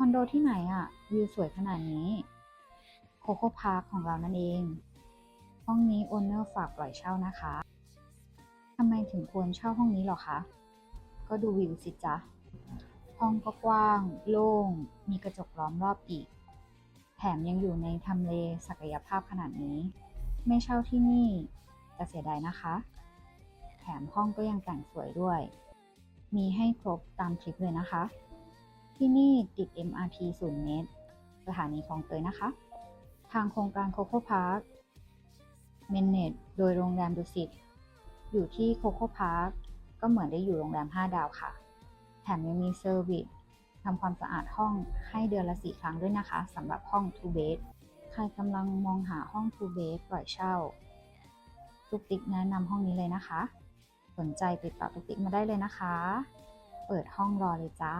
คอนโดที่ไหนอะวิวสวยขนาดนี้โคโค่พาร์คของเรานั่นเอง ห้องนี้โอนเนอร์ฝากปล่อยเช่านะคะทำไมถึงควรเช่าห้องนี้หรอคะ ก็ดูวิวสิจ๊ะ ห้องก็กว้าง โล่ง มีกระจกล้อมรอบอีก แถมยังอยู่ในทำเลศักยภาพขนาดนี้ ไม่เช่าที่นี่จะเสียดายนะคะ แถมห้องก็ยังแต่งสวยด้วย มีให้ครบตามคลิปเลยนะคะ ที่นี่ติด MRT 0 เมตร สถานีคลองเตยนะคะ ทางโครงการโคโค่พาร์คเมนเนตโดยโรงแรมดุสิตอยู่ที่โคโค่พาร์คก็เหมือนได้อยู่โรงแรม 5 ดาวค่ะ แถมยังมีเซอร์วิสทำความสะอาดห้องให้เดือนละ4ครั้งด้วยนะคะสำหรับห้อง 2 bed ใครกำลังมองหาห้อง 2 bed ปล่อยเช่าตุกติกแนะนำห้องนี้เลยนะคะ สนใจติดต่อตุกติกมาได้เลยนะคะ เปิดห้องรอเลยจ้า